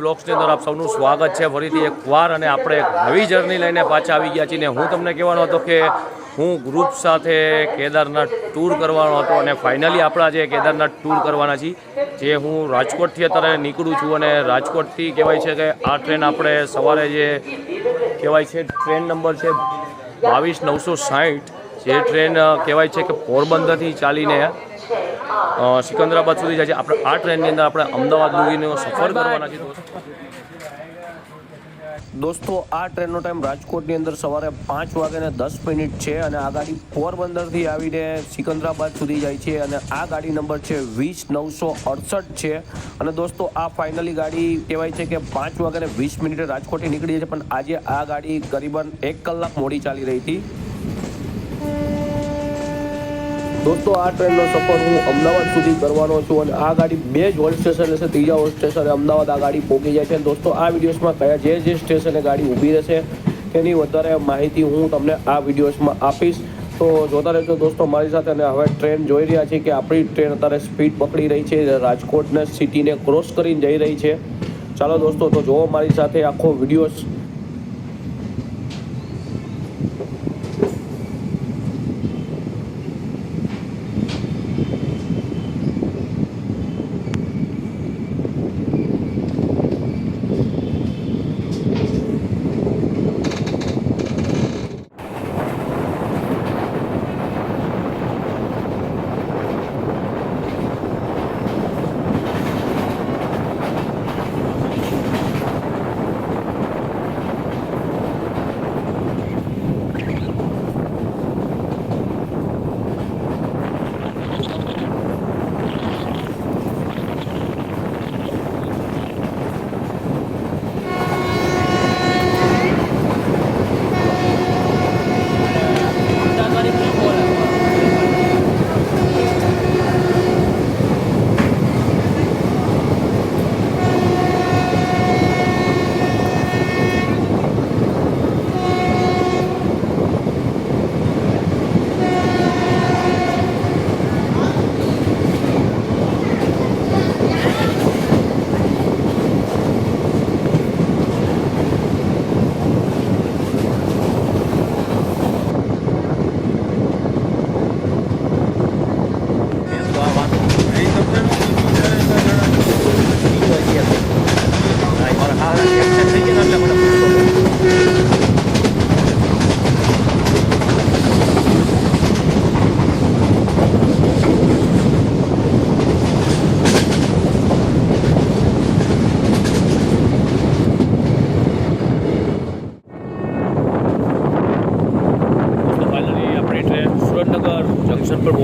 બ્લોગ્સની અંદર આપ સૌનું સ્વાગત છે. ફરીથી એક વાર અને આપણે એક નવી જર્ની લઈને પાછા આવી ગયા છીએ ને હું તમને કહેવાનો હતો કે હું ગ્રુપ સાથે કેદારનાથ ટૂર કરવાનો હતો અને ફાઇનલી આપણા જે કેદારનાથ ટૂર કરવાના છીએ, જે હું રાજકોટથી અત્યારે નીકળું છું અને રાજકોટથી કહેવાય છે કે આ ટ્રેન આપણે સવારે જે કહેવાય છે ટ્રેન નંબર છે બાવીસ નવસો સાઠ જે ટ્રેન કહેવાય છે કે પોરબંદરથી ચાલીને સિકંદરાબાદ સુધી જાય છે. આપણે આ ટ્રેનની અંદર આપણે અમદાવાદ સુધીનો સફર કરવાના છે દોસ્તો. આ ટ્રેનનો ટાઈમ રાજકોટની અંદર સવારે પાંચ વાગ્યાને દસ મિનિટ છે અને આ ગાડી પોરબંદરથી આવીને સિકંદરાબાદ સુધી જાય છે અને આ ગાડી નંબર છે વીસ નવસો અડસઠ છે. અને દોસ્તો, આ ફાઇનલી ગાડી કહેવાય છે કે પાંચ વાગ્યાને વીસ મિનિટે રાજકોટથી નીકળી છે. પણ આજે આ ગાડી કરીબન એક કલાક મોડી ચાલી રહી હતી. દોસ્તો, આ ટ્રેનનો સફર હું અમદાવાદ સુધી કરવાનો છું અને આ ગાડી બે જ હોલ સ્ટેશન રહેશે ત્રીજા હોલ સ્ટેશને અમદાવાદ આ ગાડી પહોંચી જાય છે. દોસ્તો, આ વિડીયોસમાં કયા જે જે સ્ટેશને ગાડી ઊભી રહેશે તેની વધારે માહિતી હું તમને આ વિડીયોસમાં આપીશ. તો જોતા રહેજો દોસ્તો મારી સાથે. અને હવે ટ્રેન જોઈ રહ્યા છે કે આપણી ટ્રેન અત્યારે સ્પીડ પકડી રહી છે. રાજકોટને સિટીને ક્રોસ કરીને જઈ રહી છે. ચાલો દોસ્તો, તો જોવો મારી સાથે આખો વિડીયોઝ.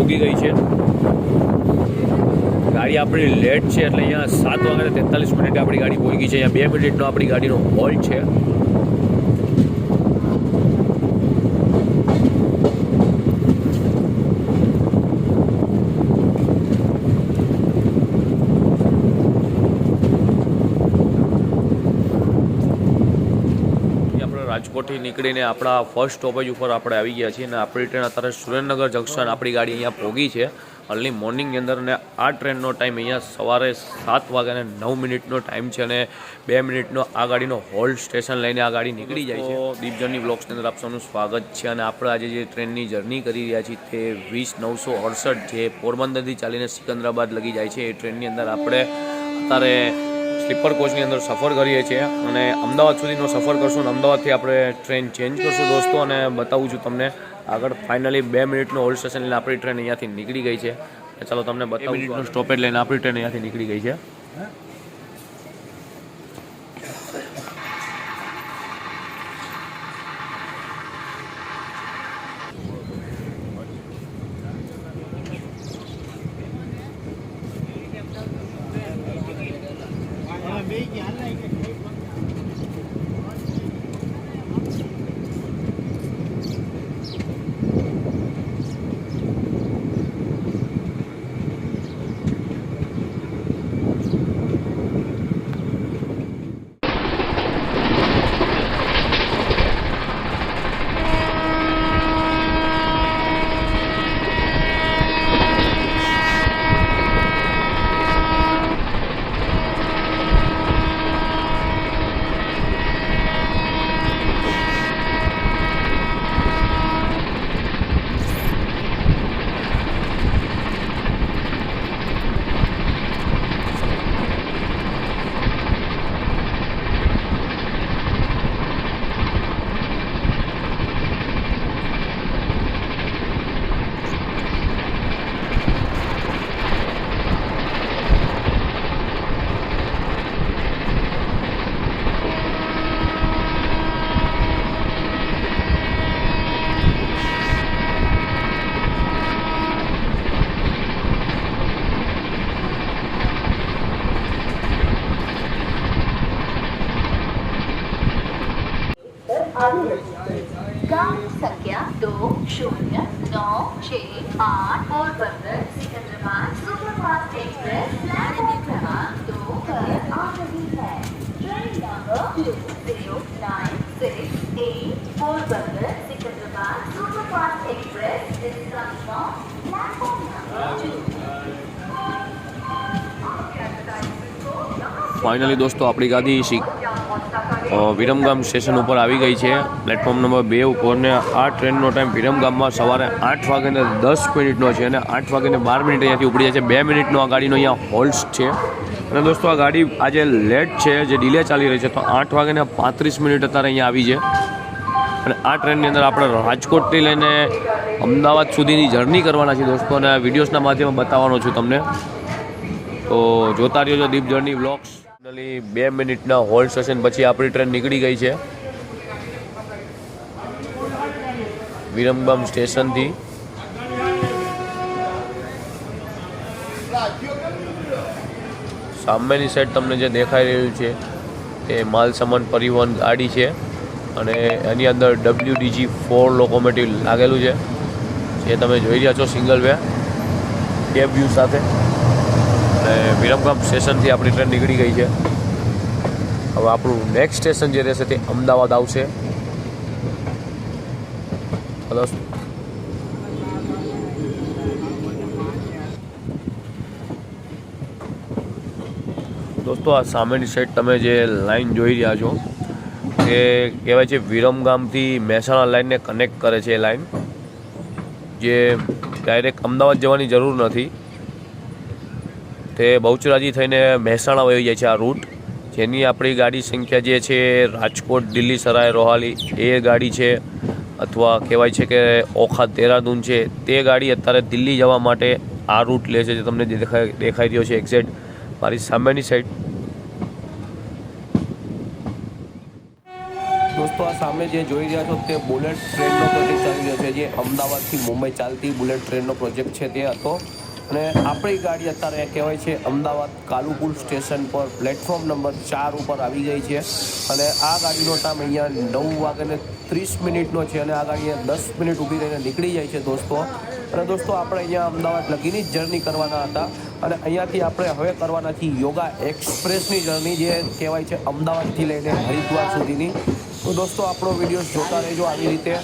જંકશન ગઈ છે. ગાડી આપણી લેટ છે, એટલે અહીંયા સાત વાગ્યા તેતાલીસ મિનિટે આપણી ગાડી પહોંચી છે. અહીંયા બે મિનિટનો આપણી ગાડીનો હોલ્ટ છે અહીં આપણે રાજકોટથી નીકળીને આપણા ફર્સ્ટ સ્ટોપેજ ઉપર આપણે આવી ગયા છીએ અને આપણી ટ્રેન અત્યારે સુરેન્દ્રનગર જંકશન આપણી ગાડી અહીંયા પહોંચી છે. અર્લી મોર્નિંગની અંદર અને આ ટ્રેનનો ટાઈમ અહીંયા સવારે સાત વાગ્યાને નવ મિનિટનો ટાઈમ છે અને બે મિનિટનો આ ગાડીનો હોલ્ડ સ્ટેશન લઈને આ ગાડી નીકળી જાય છે. દીપ જર્ની બ્લોક્સની અંદર આપ સૌનું સ્વાગત છે અને આપણે આજે જે ટ્રેનની જર્ની કરી રહ્યા છીએ તે વીસ નવસો અડસઠ જે પોરબંદરથી ચાલીને સિકંદરાબાદ લગી જાય છે. એ ટ્રેનની અંદર આપણે અત્યારે સ્લીપર કોચની અંદર સફર કરીએ છીએ અને અમદાવાદ સુધીનો સફર કરશું અને અમદાવાદથી આપણે ટ્રેન ચેન્જ કરશું દોસ્તો અને બતાવું છું તમને આગળ ફાઇનલી બે મિનિટનો હોલ્ડ સ્ટેશન લઈને આપણી ટ્રેન અહીંયાથી નીકળી ગઈ છે. ચાલો તમને બતાવું મિનિટનો સ્ટોપેજ લઈને આપણી ટ્રેન અહીંયાથી નીકળી ગઈ છે. आगे गाड़ी संख्या दो शून्य नौ छः आठ Porbandar Secunderabad superfast express platform क्रमांक दो पर आ रही है train number two zero nine six eight Porbandar Secunderabad superfast express is coming from platform number two. Finally દોસ્તો આપણી ગાડી શીખ અ, વિરમગામ સ્ટેશન ઉપર આવી ગઈ છે. પ્લેટફોર્મ નંબર બે ઉપર ને આ ટ્રેનનો ટાઈમ વિરમગામમાં સવારે આઠ વાગ્યાને દસ મિનિટનો છે અને આઠ વાગ્યાને બાર મિનિટ અહીંયાથી ઉપડી જાય છે. બે મિનિટનો આ ગાડીનો અહીંયા હોલ્સ છે. અને દોસ્તો, આ ગાડી આજે લેટ છે, જે ડિલે ચાલી રહી છે, તો આઠ વાગ્યાને પાંત્રીસ મિનિટ અત્યારે અહીંયા આવી છે. અને આ ટ્રેનની અંદર આપણે રાજકોટથી લઈને અમદાવાદ સુધીની જર્ની કરવાના છે દોસ્તો, અને વિડીયોઝના માધ્યમમાં બતાવવાનો છું તમને. તો જોતા રહ્યો છો દીપ જર્ની વ્લોગ્સ ફાઇનલી બે મિનિટના હોલ્ડ સ્ટેશન પછી આપણી ટ્રેન નીકળી ગઈ છે. વિરમગામ સ્ટેશનથી સામેની સાઈડ તમને જે દેખાઈ રહ્યું છે, તે માલ સામાન પરિવહન ગાડી છે અને એની અંદર ડબલ્યુડીજી ફોર લોકોમેટિવ લાગેલું છે. જે તમે જોઈ રહ્યા છો સિંગલ વે કેબ સાથે. અને વિરમગામ સ્ટેશનથી આપણી ટ્રેન નીકળી ગઈ છે. હવે આપણું નેક્સ્ટ સ્ટેશન જે રહેશે તે અમદાવાદ આવશે. હલો દોસ્તો, આ સામેની સાઈડ તમે જે લાઈન જોઈ રહ્યા છો, એ કહેવાય છે વિરમગામથી મહેસાણા લાઈનને કનેક્ટ કરે છે એ લાઈન જે ડાયરેક્ટ અમદાવાદ જવાની જરૂર નથી. તે બહુચરાજી થઈને મહેસાણા વહી જાય છે આ રૂટ જેની આપણી ગાડી સંખ્યા જે છે, રાજકોટ, દિલ્હી, સરાય, રોહાલી, એ ગાડી છે, અથવા કહેવાય છે કે ઓખા દેહરાદૂન છે, તે ગાડી અત્યારે દિલ્હી જવા માટે આ રૂટ લે છે, જે તમને દેખાય, દેખાઈ રહ્યો છે એક્ઝેક્ટ મારી સામેની સાઈડ દોસ્તો, આ સામે જે જોઈ રહ્યા છો તે બુલેટ ટ્રેનનો પ્રોજેક્ટ ચાલી રહ્યો છે, જે અમદાવાદથી મુંબઈ ચાલતી બુલેટ ટ્રેનનો પ્રોજેક્ટ છે તે હતો. અને આપણી ગાડી અત્યારે કહેવાય છે અમદાવાદ કાલુપુર સ્ટેશન પર પ્લેટફોર્મ નંબર ચાર ઉપર આવી ગઈ છે. અને આ ગાડીનો ટાઈમ અહીંયા નવ વાગ્યાને ત્રીસ મિનિટનો છે અને આ ગાડી દસ મિનિટ ઊભી રહીને નીકળી જાય છે દોસ્તો. અને દોસ્તો, આપણે અહીંયા અમદાવાદ લગીની જ જર્ની કરવાના હતા. અને અહીંયાથી આપણે હવે કરવાના છીએ યોગા એક્સપ્રેસની જર્ની જે કહેવાય છે અમદાવાદથી લઈને હરિદ્વાર સુધીની. તો દોસ્તો, આપણો વીડિયો જોતા રહેજો આવી રીતે.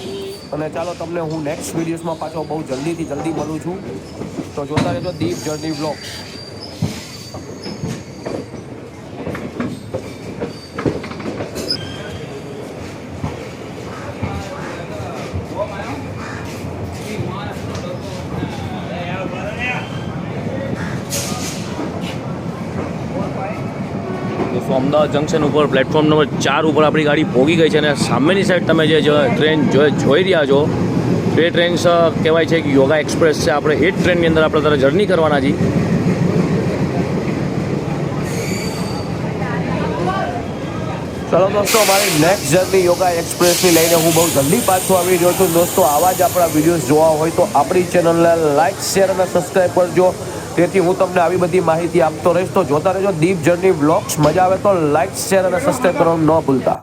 અને ચાલો, તમને હું નેક્સ્ટ વિડીયોઝમાં પાછો બહુ જલ્દીથી જલ્દી મળું છું. તો જોતા રહેજો દીપ જર્ની દોસ્તો અમદાવાદ જંકશન ઉપર પ્લેટફોર્મ નંબર ચાર ઉપર આપણી ગાડી ભોગી ગઈ છે અને સામેની સાઈડ તમે જે ટ્રેન જોઈ રહ્યા છો તે ટ્રેન કહેવાય છે કે યોગા એક્સપ્રેસ છે. આપણે એ જ ટ્રેનની અંદર આપણે તારે જર્ની કરવાના છીએ. ચલો દોસ્તો, અમારી નેક્સ્ટ જર્ની યોગા એક્સપ્રેસની લઈને હું બહુ જલ્દી પાછો આવી રહ્યો છું. દોસ્તો, આવા જ આપણા વિડીયોઝ જોવા હોય તો આપણી ચેનલને લાઇક શેર અને સબસ્ક્રાઈબ કરજો. તેથી હું તમને આવી બધી માહિતી આપતો રહીશ. તો જોતા રહેજો દીપ જર્ની બ્લોગ્સ મજા આવે તો લાઇક શેર અને સબસ્ક્રાઈબ કરવાનું ન ભૂલતા.